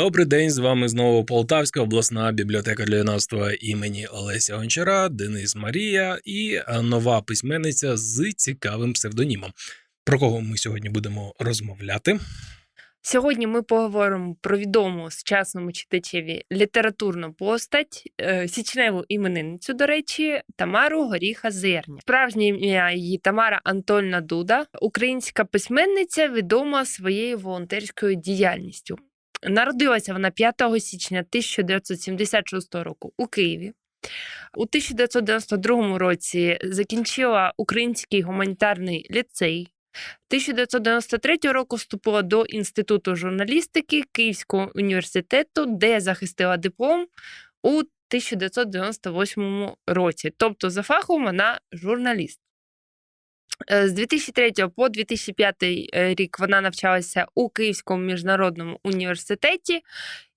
Добрий день, з вами знову Полтавська обласна бібліотека для юнацтва імені Олеся Гончара, Денис Марія і е, нова письменниця з цікавим псевдонімом. Про кого ми сьогодні будемо розмовляти? Сьогодні ми поговоримо про відому сучасному читачеві літературну постать, е, січневу іменинницю, до речі, Тамару Горіха Зерня. Справжнє ім'я її Тамара Антольна Дуда, українська письменниця, відома своєю волонтерською діяльністю. Народилася вона 5 січня 1976 року у Києві. У 1992 році закінчила Український гуманітарний ліцей. 1993 року вступила до Інституту журналістики Київського університету, де захистила диплом у 1998 році. Тобто, за фахом вона журналіст. Е, З 2003 по 2005 рік вона навчалася у Київському міжнародному університеті,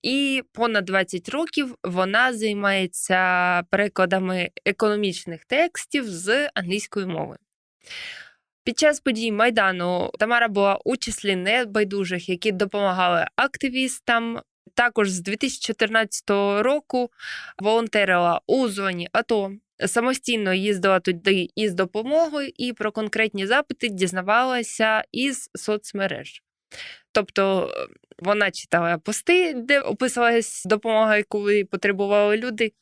і понад 20 років вона займається перекладами економічних текстів з англійської мови. Під час подій Майдану Тамара була у числі небайдужих, які допомагали активістам. Також з 2014 року волонтерила у зоні АТО. Самостійно їздила туди із допомогою і про конкретні запити дізнавалася із соцмереж. Тобто е, вона читала пости, де описувалась допомога, яку потребували люди.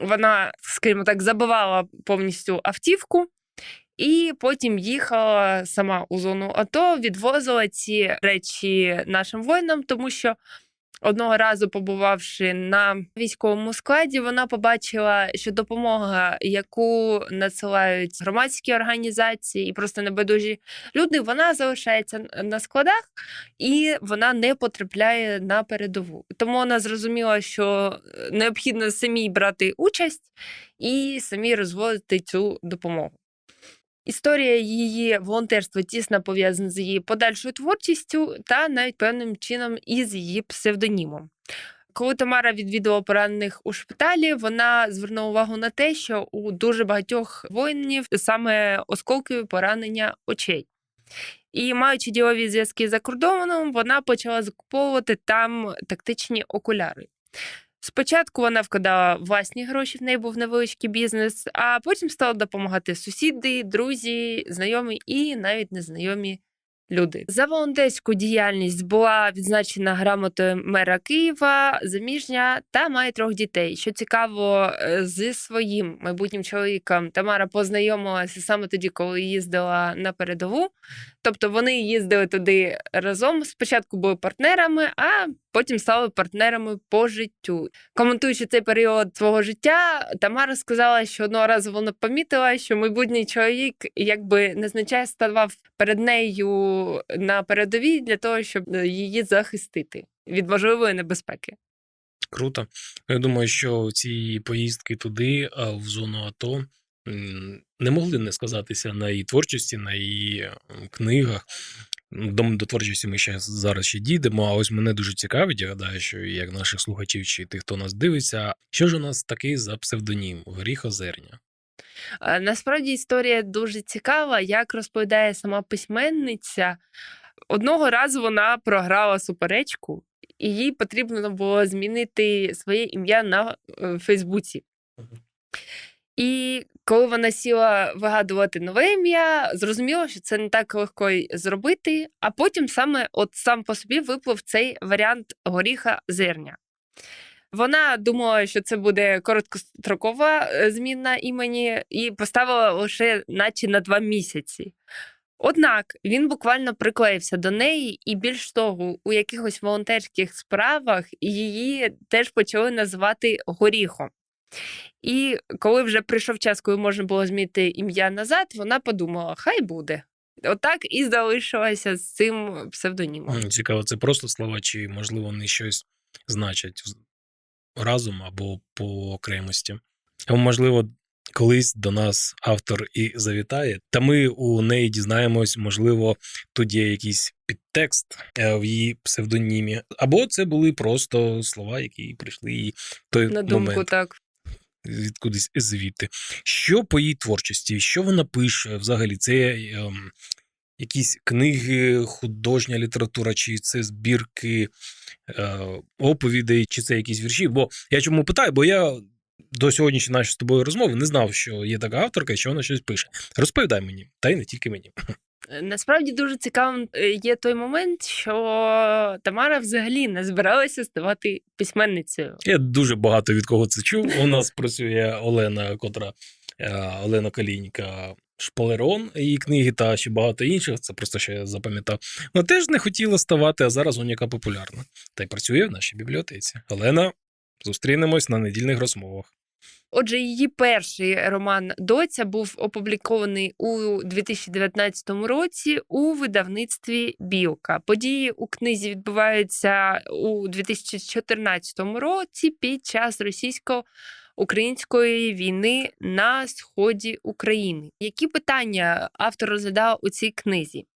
Вона, скажімо так, забивала повністю автівку і потім їхала сама у зону АТО, відвозила ці речі нашим воїнам, тому що одного разу, побувавши на військовому складі, вона побачила, що допомога, яку надсилають громадські організації і просто небайдужі люди, вона залишається на складах і вона не потрапляє на передову. Тому вона зрозуміла, що е, необхідно самій брати участь і самі розводити цю допомогу. Історія її волонтерства тісно пов'язана з її подальшою творчістю та навіть певним чином із її псевдонімом. Коли Тамара відвідувала поранених у шпиталі, вона звернула увагу на те, що у дуже багатьох воїнів саме осколкові поранення очей. І маючи ділові зв'язки за кордоном, вона почала закуповувати там тактичні окуляри. Спочатку вона вкладала власні гроші, в неї був невеличкий бізнес, а потім стала допомагати сусіди, друзі, знайомі і навіть незнайомі люди. За волонтерську діяльність була відзначена грамотою мера Києва, заміжня та має трьох дітей. Що цікаво, е, зі своїм майбутнім чоловіком Тамара познайомилася саме тоді, коли їздила на передову. Тобто вони їздили туди разом. Спочатку були партнерами, а потім стали партнерами по життю. Коментуючи цей період свого життя, Тамара сказала, що одного разу вона помітила, що майбутній чоловік якби незначай ставав перед нею на передовій для того, щоб е, її захистити від можливої небезпеки. Круто. Я думаю, що ці поїздки туди, а в зону АТО, не могли не сказатися на її творчості, на її книгах. До, до творчості ми ще зараз ще дійдемо. А ось мене дуже цікавить, я гадаю, що як наших слухачів чи тих, хто нас дивиться, що ж у нас такий за псевдонім Горіх Озерня? Е, Насправді історія дуже цікава, як розповідає сама письменниця. Одного разу вона програла суперечку, і їй потрібно було змінити своє ім'я на е, Фейсбуці. І коли вона сіла вигадувати нове ім'я, зрозуміло, що це не так легко й зробити. А потім саме от сам по собі виплив цей варіант горіха зерня. Вона думала, що це буде короткострокова е, зміна імені, і поставила лише наче на два місяці. Однак він буквально приклеївся до неї, і більш того, у якихось волонтерських справах її теж почали називати горіхом. І коли вже прийшов час, коли можна було змінити ім'я назад, вона подумала, хай буде. Отак і залишилася з цим псевдонімом. Цікаво, це просто слова, чи можливо вони щось значать разом або по окремості. Або, можливо, колись до нас автор і завітає, та ми у неї дізнаємось, можливо, тут є якийсь підтекст е, в її псевдонімі, або це були просто слова, які прийшли їй в той На думку, момент так. Від кудись звідти. Що по її творчості? Що вона пише взагалі? Це ем, якісь книги, художня література, чи це збірки е, оповідей, чи це якісь вірші. Бо я чому питаю, бо я до сьогоднішньої нашої з тобою розмови не знав, що є така авторка і що вона щось пише. Розповідай мені, та й не тільки мені. Е, Насправді дуже цікавим е, є той момент, що Тамара взагалі не збиралася ставати письменницею. Я дуже багато від кого це чув. У нас працює Олена, котра е, Олена Калінька. Шпалерон, її книги та ще багато інших. Це просто що я запам'ятав. Вона теж не хотіла ставати, а зараз яка популярна. Та й працює в нашій бібліотеці. Олена, зустрінемось на недільних розмовах. Отже, її перший роман Доця був опублікований у 2019 році у видавництві Білка. Події у книзі відбуваються у 2014 році під час російсько-української війни на сході України. Які питання автор розглядав у цій книзі?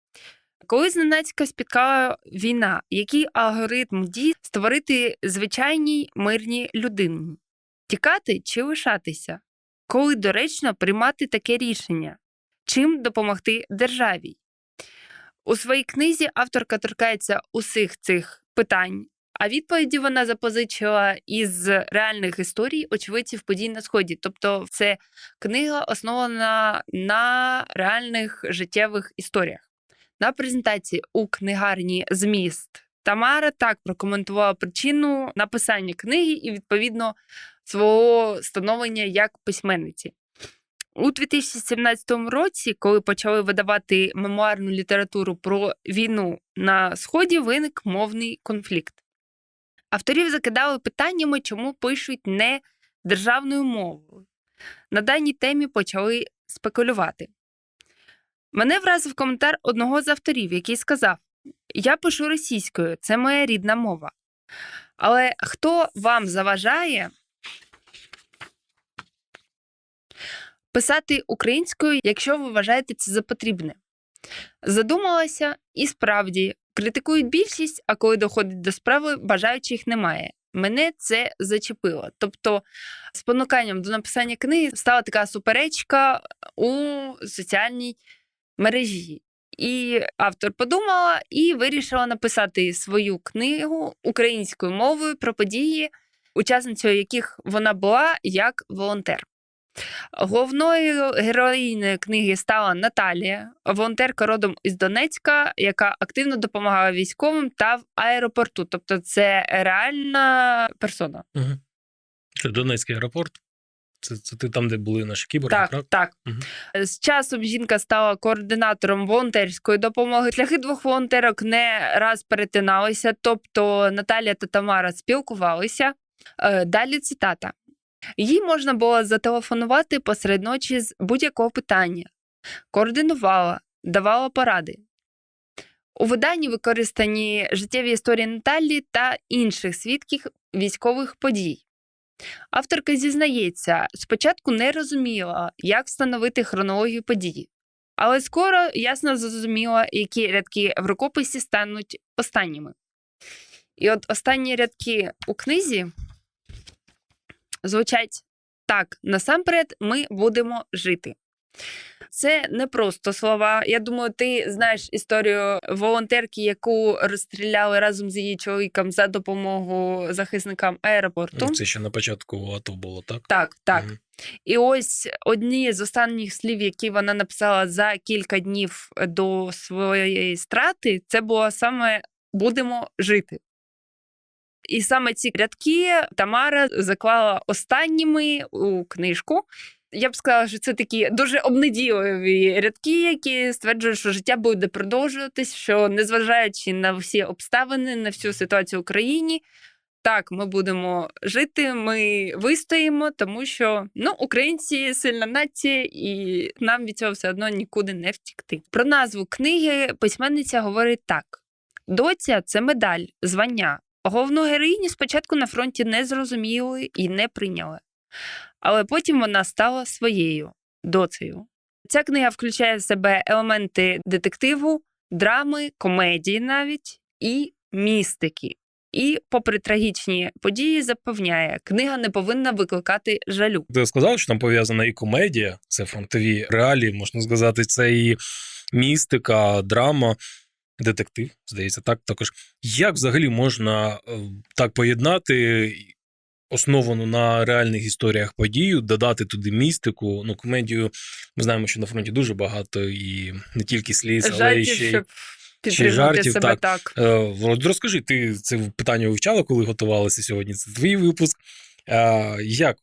Коли зненацька спіткала війна, який алгоритм дій створити звичайній мирній людині? Тікати чи лишатися? Коли доречно приймати таке рішення? Чим допомогти державі? У своїй книзі авторка торкається усіх цих питань, а відповіді вона запозичила із реальних історій очевидців подій на сході. Тобто, це книга основана на реальних життєвих історіях. На презентації у книгарні Зміст Тамара так прокоментувала причину написання книги і, відповідно, свого становлення як письменниці. У 2017 році, коли почали видавати мемуарну літературу про війну на Сході, виник мовний конфлікт. Авторів закидали питаннями, чому пишуть не державною мовою. На даній темі почали спекулювати. Мене вразив коментар одного з авторів, який сказав: Я пишу російською, це моя рідна мова. Але хто вам заважає писати українською, якщо ви вважаєте це за потрібне? Задумалася і справді критикують більшість, а коли доходить до справи, бажаючих немає. Мене це зачепило. Тобто, спонуканням до написання книги стала така суперечка у соціальній мережі. І автор подумала і вирішила написати свою книгу українською мовою про події, учасницею яких вона була як волонтер. Головною героїнею книги стала Наталія, волонтерка родом із Донецька, яка активно допомагала військовим та в аеропорту. Тобто, це реальна персона. Угу. Це Донецький аеропорт. Це, це ти там, де були наші кіборги, Так, правда? так. Мгм. З часом жінка стала координатором волонтерської допомоги. Шляхи двох волонтерок не раз перетиналися, тобто Наталія та Тамара спілкувалися. Е, Далі цитата. Їй можна було зателефонувати посеред ночі з будь-якого питання, координувала, давала поради. У виданні використані життєві історії Наталі та інших свідків військових подій. Авторка зізнається, спочатку не розуміла, як встановити хронологію подій, але скоро ясно зрозуміла, які рядки в рукописі стануть останніми. І от останні рядки у книзі звучать так: насамперед, ми будемо жити. Це не просто слова. Я думаю, ти знаєш історію волонтерки, яку розстріляли разом з її чоловіком за допомогу захисникам аеропорту. Це ще на початку АТО було, так? Так, так. Мгм. І ось одні з останніх слів, які вона написала за кілька днів до своєї страти, це було саме будемо жити. І саме ці рядки Тамара заклала останніми у книжку. Я б сказала, що це такі дуже обнадійливі рядки, які стверджують, що життя буде продовжуватись, що незважаючи на всі обставини, на всю ситуацію в Україні, так, ми будемо жити, ми вистоїмо, тому що ну, українці сильна нація, і нам від цього все одно нікуди не втікти. Про назву книги письменниця говорить так: доця це медаль, звання. Головну героїню спочатку на фронті не зрозуміли і не прийняли. Але потім вона стала своєю доцею. Ця книга включає в себе елементи детективу, драми, комедії навіть і містики. І, попри трагічні події, запевняє, книга не повинна викликати жалю. Ти сказав, що там пов'язана і комедія, це фронтові реалії, можна сказати, це і містика, драма. Детектив, здається, так також. Як взагалі можна е, так поєднати основану на реальних історіях подію, додати туди містику? Ну, комедію ми знаємо, що на фронті дуже багато і не тільки сліз, але й ще щоб підтримати жартів, себе так. так. Е, розкажи, ти це питання вивчала, коли готувалася сьогодні? Це твій випуск. Як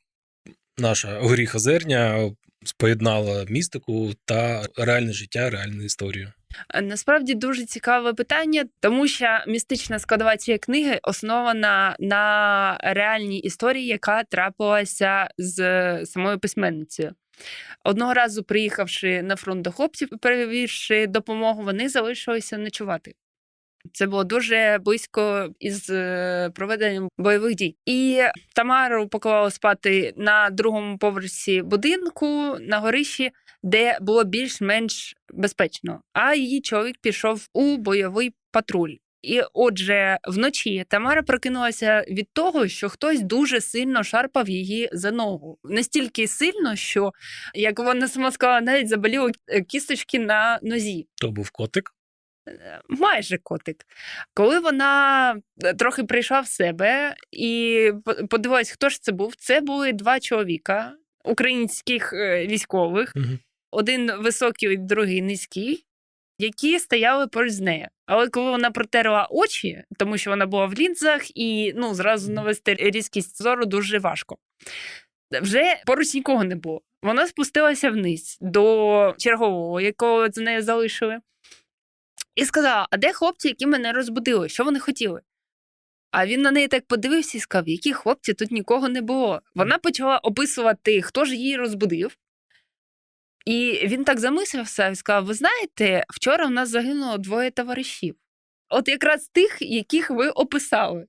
наша горіха зерня поєднала містику та реальне життя, реальну історію? Е, Насправді дуже цікаве питання, тому що містична складова цієї книги основана на реальній історії, яка трапилася з самою письменницею. Одного разу, приїхавши на фронт до хлопців, перевівши допомогу, вони залишилися ночувати. Це було дуже близько із е, проведенням бойових дій. І Тамару поклали спати на другому поверсі будинку на горищі, де було більш-менш безпечно. А її чоловік пішов у бойовий патруль. І отже, вночі Тамара прокинулася від того, що хтось дуже сильно шарпав її за ногу. Настільки сильно, що, як вона сама сказала, навіть заболіли е, кісточки на нозі. То був котик. Е, майже котик. Коли вона е, трохи прийшла в себе і подивилась, хто ж це був, це були два чоловіка українських військових, Мгм. Один високий, другий низький, які стояли поруч з нею. Але коли вона протерла очі, тому що вона була в лінзах, і ну, зразу навести різкість зору дуже важко. Вже поруч нікого не було. Вона спустилася вниз до чергового, якого за нею залишили, і сказала: А де хлопці, які мене розбудили? Що вони хотіли? А він на неї так подивився і сказав, які хлопці, тут нікого не було. Вона почала описувати, хто ж її розбудив. І він так замислився і сказав: Ви знаєте, вчора в нас загинуло двоє товаришів. От якраз тих, яких ви описали.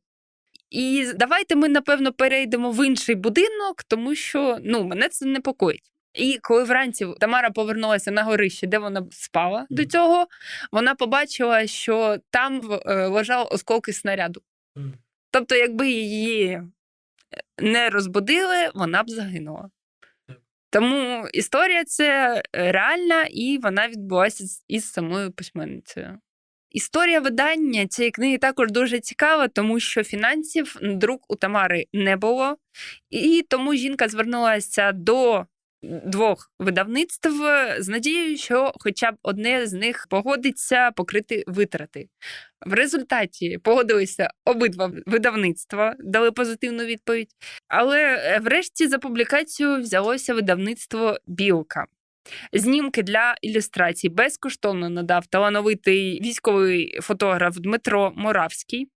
І давайте ми, напевно, перейдемо в інший будинок, тому що ну, мене це непокоїть. І коли вранці Тамара повернулася на горище, де вона спала до цього, вона побачила, що там е, лежали осколки снаряду. Мгм. Тобто, якби її е, не розбудили, вона б загинула. Тому історія це е, реальна, і вона відбулася із самою письменницею. Історія видання цієї книги також дуже цікава, тому що фінансів друк у Тамари не було, і тому жінка звернулася до двох видавництв з надією, що хоча б одне з них погодиться покрити витрати. В результаті погодилися обидва видавництва, дали позитивну відповідь. Але е, врешті за публікацію взялося видавництво Білка. Знімки для ілюстрацій безкоштовно надав талановитий військовий фотограф Дмитро Моравський.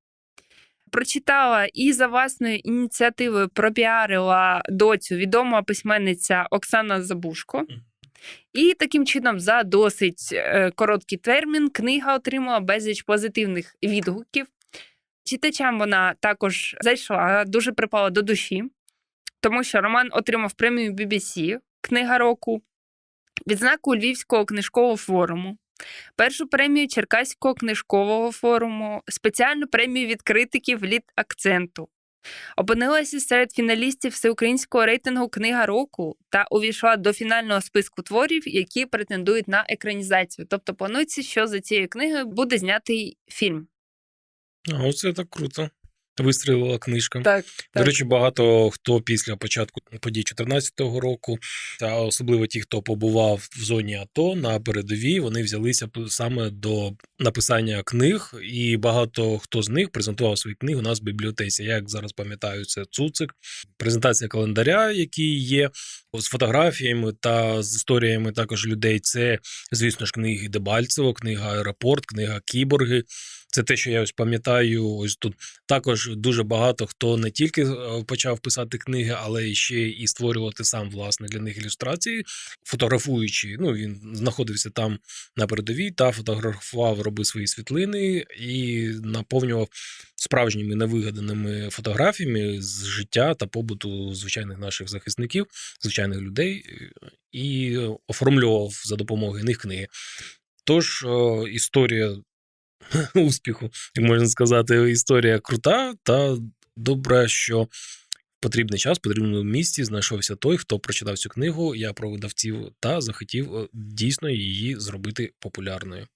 Прочитала і за власною ініціативою пропіарила доцю відома письменниця Оксана Забушко. І таким чином, за досить е, короткий термін, книга отримала безліч позитивних відгуків. Читачам вона також зайшла, дуже припала до душі, тому що роман отримав премію BBC Книга року, відзнаку Львівського книжкового форуму, першу премію Черкаського книжкового форуму, спеціальну премію від критиків літ акценту. Опинилася серед фіналістів всеукраїнського рейтингу Книга року та увійшла до фінального списку творів, які претендують на екранізацію. Тобто планується, що за цією книгою буде знятий фільм. А оце так круто. Вистрілила книжка. Так, До речі, багато хто після початку подій 2014 року, та особливо ті, хто побував в зоні АТО на передовій, вони взялися саме до написання книг, і багато хто з них презентував свої книги у нас в бібліотеці. Я як зараз пам'ятаю, це Цуцик, презентація календаря, який є з фотографіями та з історіями також людей. Це, звісно ж, книги Дебальцево, книга Аеропорт, книга Кіборги. Це те, що я ось пам'ятаю. Ось тут також дуже багато хто не тільки е, почав писати книги, але ще і створювати сам власне для них ілюстрації, фотографуючи. Ну він знаходився там на передовій та фотографував, робив свої світлини і наповнював справжніми невигаданими фотографіями з життя та побуту звичайних наших захисників, звичайних людей, е, і оформлював за допомогою них книги. Тож е, історія успіху, як можна сказати, історія крута та добре, що потрібний час, в потрібному місці знайшовся той, хто прочитав цю книгу. Я про видавців та захотів е, дійсно її зробити популярною.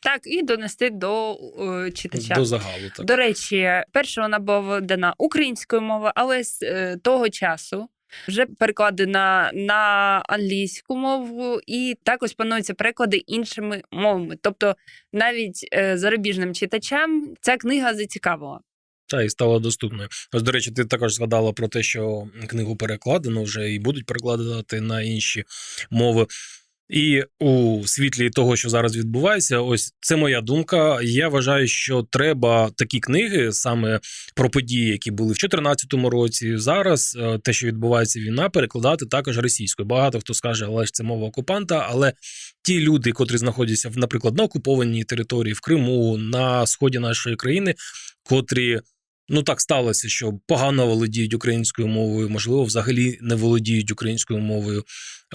так і донести до е, читача. До загалу. Так. До речі, перша вона була видана українською мовою, але з е, того часу вже перекладена на англійську мову, і також плануються переклади іншими мовами. Тобто навіть е, зарубіжним читачам ця книга зацікавила. Та і стала доступною. Ось, до речі, ти також згадала про те, що книгу перекладено вже і будуть перекладати на інші мови. І у світлі того, що зараз відбувається, ось це моя думка. Я вважаю, що треба такі книги саме про події, які були в 2014 році. Зараз е, те, що відбувається війна, перекладати також російською. Багато хто скаже, але ж це мова окупанта. Але ті люди, котрі знаходяться, наприклад, на окупованій території в Криму, на сході нашої країни, котрі. Ну так сталося, що погано володіють українською мовою, можливо, взагалі не володіють українською мовою.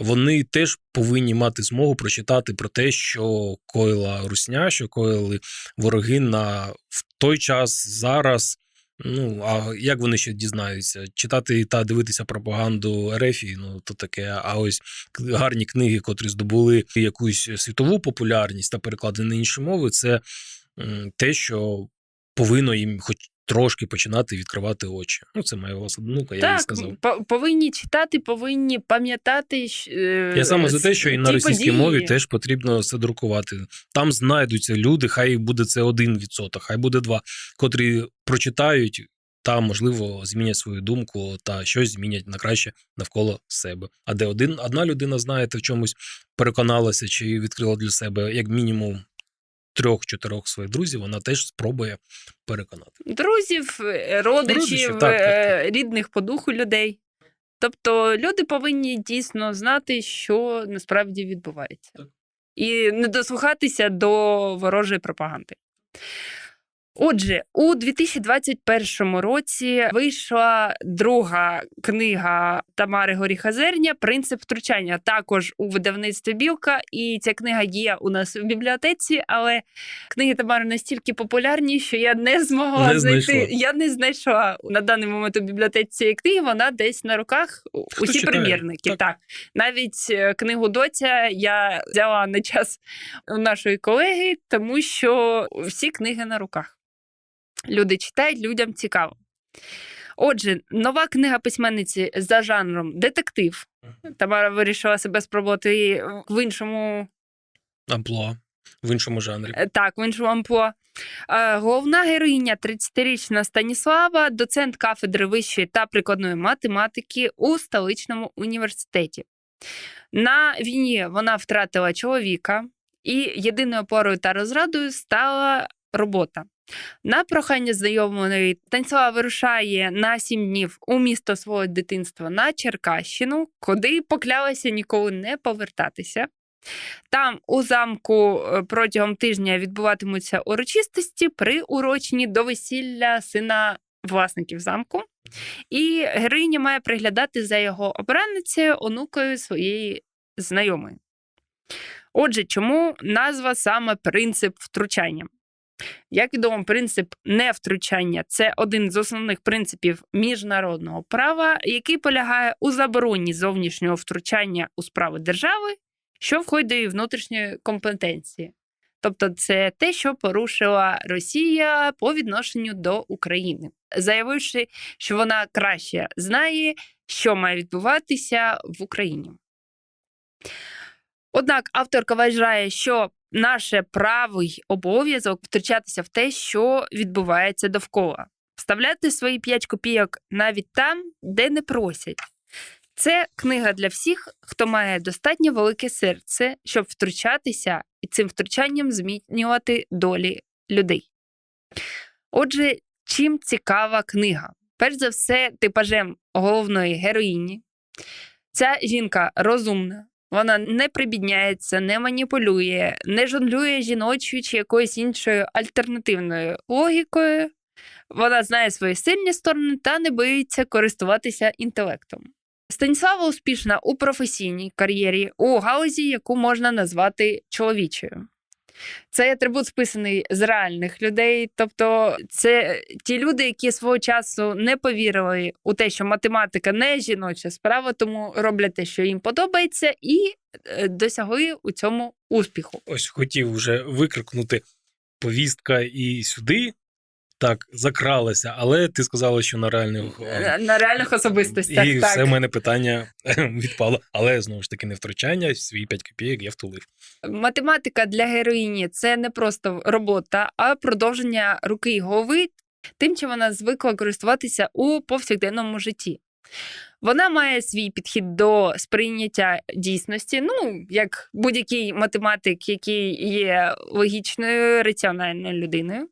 Вони теж повинні мати змогу прочитати про те, що коїла русня, що коїли вороги на в той час зараз. Ну а як вони ще дізнаються? Читати та дивитися пропаганду Ерефії, ну то таке. А ось гарні книги, котрі здобули якусь світову популярність та перекладені на інші мови, це те, що повинно їм хоч трошки починати відкривати очі. Ну, це моя власна думка, я їй сказав. по- повинні читати, повинні пам'ятати. щ- е, Я саме за те, що і на російській події. мові теж потрібно це друкувати. Там знайдуться люди, хай буде це один відсоток, хай буде два, котрі прочитають та, можливо, змінять свою думку та щось змінять на краще навколо себе. А де один одна людина знаєте, в чомусь переконалася чи відкрила для себе як мінімум трьох-чотирьох своїх друзів, вона теж спробує переконати. друзів, е, родичів, так, так, е, рідних по духу людей. Тобто люди повинні дійсно знати, що насправді відбувається, Так. і не дослухатися до ворожої пропаганди. Отже, у 2021 році вийшла друга книга Тамари Горіхазерня Принцип втручання. Також у видавництві Білка. І ця книга є у нас в бібліотеці, але книги Тамари настільки популярні, що я не змогла Не знайти. знайшла. Я не знайшла на даний момент у бібліотеці цієї книги. Вона десь на руках Хто усі читає? примірники. Так. Так. навіть е, книгу доця я взяла на час у нашої колеги, тому що всі книги на руках. Люди читають, людям цікаво. Отже, нова книга письменниці за жанром детектив. Тамара вирішила себе спробувати в іншому Амплуа в іншому жанрі. Е, Так, в іншому амплуа. Е, Головна героїня 30-річна Станіслава, доцент кафедри вищої та прикладної математики у столичному університеті. На війні вона втратила чоловіка, і єдиною опорою та розрадою стала робота. На прохання знайомої Станіслава вирушає на сім днів у місто свого дитинства на Черкащину, куди поклялася ніколи не повертатися. Там у замку е, протягом тижня відбуватимуться урочистості приурочені до весілля сина власників замку. І героїня має приглядати за його обранницею, онукою своєї знайомої. Отже, чому назва саме принцип втручання? Як відомо, принцип невтручання це один з основних принципів міжнародного права, який полягає у забороні зовнішнього втручання у справи держави що входить до її внутрішньої компетенції. Тобто, це те, що порушила Росія по відношенню до України, заявивши, що вона краще знає, що має відбуватися в Україні. Однак авторка вважає, що наше право й обов'язок втручатися в те, що відбувається довкола, вставляти свої 5 копійок навіть там, де не просять. Це книга для всіх, хто має достатньо велике серце, щоб втручатися і цим втручанням змінювати долі людей. Отже, чим цікава книга? Перш за все, типажем головної героїні. Ця жінка розумна, вона не прибідняється, не маніпулює, не жонглює жіночою чи якоюсь іншою альтернативною логікою. Вона знає свої сильні сторони та не боїться користуватися інтелектом. Станіслава успішна у професійній кар'єрі у галузі, яку можна назвати чоловічою. Цей атрибут списаний з реальних людей, тобто це ті люди, які свого часу не повірили у те, що математика не жіноча справа, тому роблять те, що їм подобається, і е, досягли у цьому успіху. Ось хотів вже викрикнути повістка і сюди. Так, закралася, але ти сказала, що на реальних На, на реальних особистостях. і так. все в мене питання відпало. Але знову ж таки не втручання, свої 5 копійок я втулив. Математика для героїні це не просто робота, а продовження руки й голови, тим, чим вона звикла користуватися у повсякденному житті. Вона має свій підхід до сприйняття дійсності, ну, як будь-який математик, який є логічною, раціональною людиною.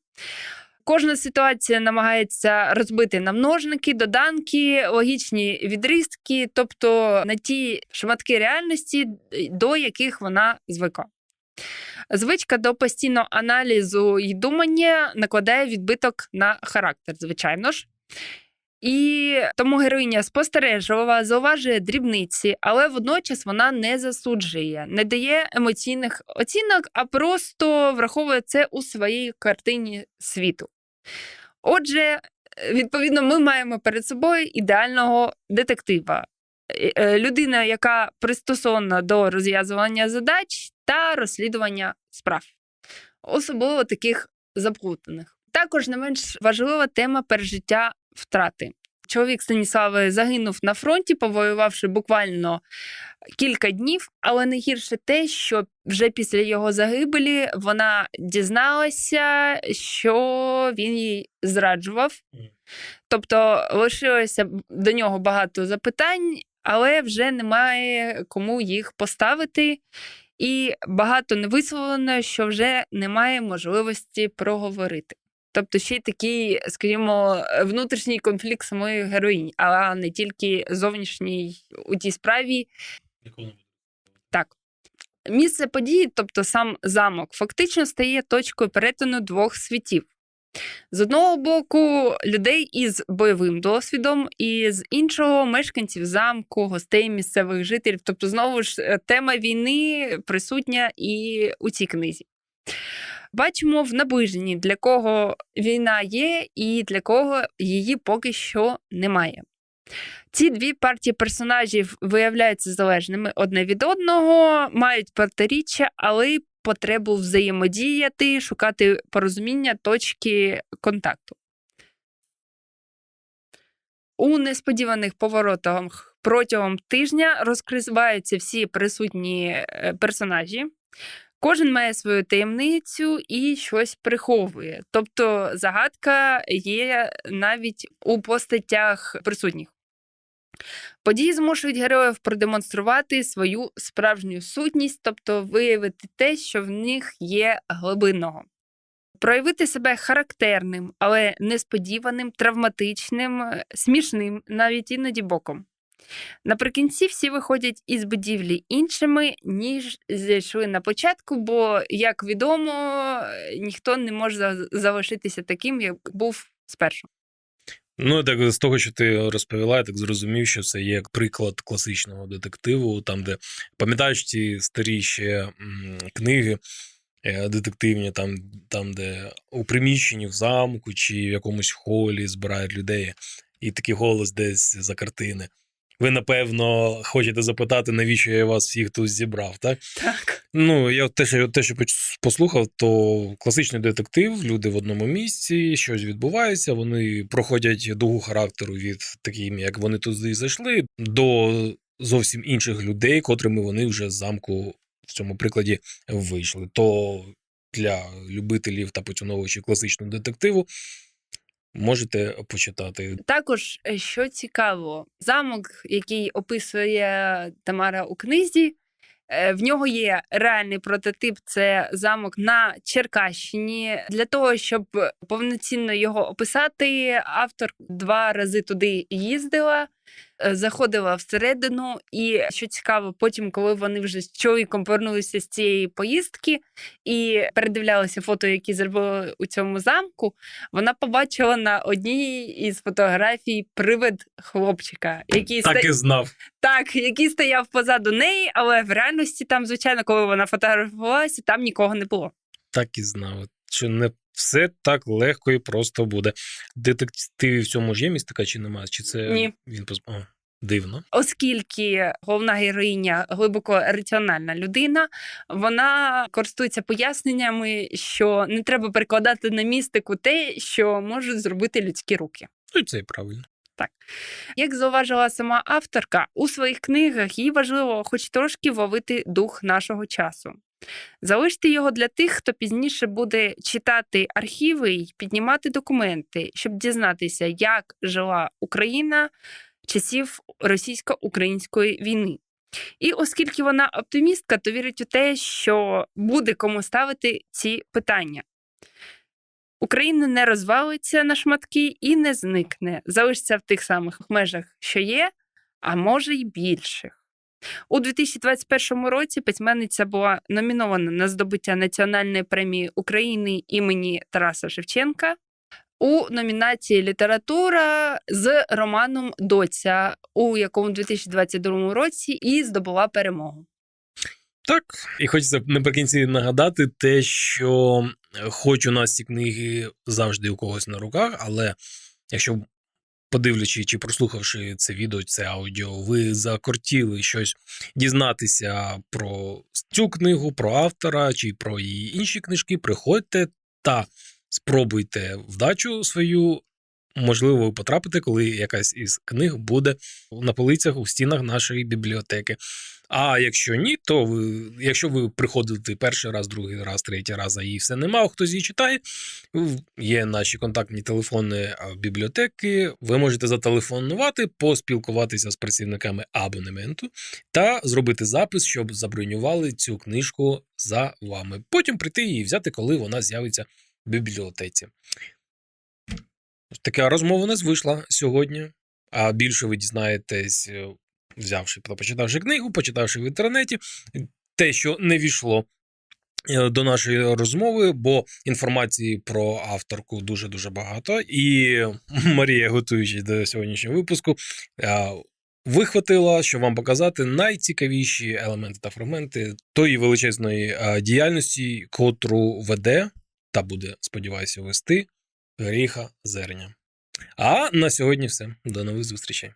Кожна ситуація намагається розбити на множники, доданки, логічні відрізки, тобто на ті шматки реальності, до яких вона звикла. Звичка до постійного аналізу і думання накладає відбиток на характер, звичайно ж. І тому героїня спостережлива, зауважує дрібниці, але водночас вона не засуджує, не дає емоційних оцінок, а просто враховує це у своїй картині світу. Отже, відповідно, ми маємо перед собою ідеального детектива. Е, е, Людина, яка пристосована до розв'язування задач та розслідування справ, особливо таких заплутаних. Також не менш важлива тема пережиття втрати. Чоловік Станіслави загинув на фронті, повоювавши буквально кілька днів, але найгірше те, що вже після його загибелі вона дізналася, що він їй зраджував. Тобто лишилося до нього багато запитань, але вже немає кому їх поставити. І багато не висловлено, що вже немає можливості проговорити. Тобто ще й такий, скажімо, внутрішній конфлікт самої героїні, а не тільки зовнішній у тій справі. Так. Місце події, тобто сам замок, фактично стає точкою перетину двох світів. З одного боку, людей із бойовим досвідом, і з іншого мешканців замку, гостей місцевих жителів. Тобто, знову ж е, тема війни присутня і у цій книзі. Бачимо в наближенні, для кого війна є, і для кого її поки що немає. Ці дві партії персонажів виявляються залежними одне від одного, мають протиріччя, але й потребу взаємодіяти, шукати порозуміння точки контакту. У несподіваних поворотах протягом тижня розкриваються всі присутні е, персонажі. Кожен має свою таємницю і щось приховує. Тобто загадка є навіть у постатях присутніх. Події змушують героїв продемонструвати свою справжню сутність, тобто виявити те, що в них є глибинного. Проявити себе характерним, але несподіваним, травматичним, смішним, навіть іноді боком. Наприкінці всі виходять із будівлі іншими, ніж зайшли на початку, бо, як відомо, ніхто не може залишитися таким, як був спершу. Ну, так з того, що ти розповіла, я так зрозумів, що це є як приклад класичного детективу, там, де пам'ятаєш ці старі ще книги е, детективні, там, там, де у приміщенні в замку чи в якомусь холі збирають людей, і такий голос десь за картини. Ви, напевно, хочете запитати, навіщо я вас всіх тут зібрав, так? Так. Ну, я те, що те, що послухав, то класичний детектив, люди в одному місці, щось відбувається, вони проходять дугу характеру від таким, як вони туди зайшли, до зовсім інших людей, котрими вони вже з замку в цьому прикладі вийшли. То для любителів та поціновувачів класичного детективу можете почитати. Також, е, що цікаво, замок, який описує Тамара у книзі, е, в нього є реальний прототип. Це замок на Черкащині. Для того, щоб повноцінно його описати, автор два рази туди їздила. Е, Заходила всередину, і що цікаво, потім, коли вони вже з чоловіком повернулися з цієї поїздки і передивлялися фото, які зробили у цьому замку, вона побачила на одній із фотографій привид хлопчика, який Так ста- і знав. так, який стояв позаду неї, але в реальності там, звичайно, коли вона фотографувалася, там нікого не було. так і знав, що не все так легко і просто буде. Детективі в цьому ж є містика чи немає? Чи це Ні. він поз... О, дивно. Оскільки головна героїня глибоко раціональна людина, вона користується поясненнями, що не треба перекладати на містику те, що можуть зробити людські руки. Ну, це і правильно. Як зауважила сама авторка, у своїх книгах їй важливо хоч трошки вловити дух нашого часу. Залиште його для тих, хто пізніше буде читати архіви й піднімати документи, щоб дізнатися, як жила Україна часів російсько-української війни. І оскільки вона оптимістка, то вірить у те, що буде кому ставити ці питання. Україна не розвалиться на шматки і не зникне, залишиться в тих самих межах, що є, а може й більших. У 2021 році письменниця була номінована на здобуття Національної премії України імені Тараса Шевченка у номінації Література з романом Доця, у якому 2022 році і здобула перемогу. Так, і хочеться наприкінці нагадати те, що е, хоч у нас ці книги завжди у когось на руках, але якщо подивлячи чи прослухавши це відео, це аудіо, ви закортіли щось дізнатися про цю книгу, про автора чи про її інші книжки, приходьте та спробуйте вдачу свою. Можливо, ви потрапите, коли якась із книг буде на полицях у стінах нашої бібліотеки. А якщо ні, то ви, якщо ви приходите перший раз, другий раз, третій раз, а її все нема, хтось її читає, є наші контактні телефони бібліотеки. Ви можете зателефонувати, поспілкуватися з працівниками абонементу та зробити запис, щоб забронювали цю книжку за вами. Потім прийти і взяти, коли вона з'явиться в бібліотеці. Така розмова у нас вийшла сьогодні. А більше ви дізнаєтесь, е, взявши, почитавши книгу, почитавши в інтернеті, те, що не війшло е, до нашої розмови, бо інформації про авторку дуже дуже багато. І Марія, готуючись до сьогоднішнього випуску, е, вихватила, щоб вам показати найцікавіші елементи та фрагменти тої величезної е, діяльності, котру веде та буде, сподіваюся, вести Гріха Зерня. А на сьогодні все. До нових зустрічей.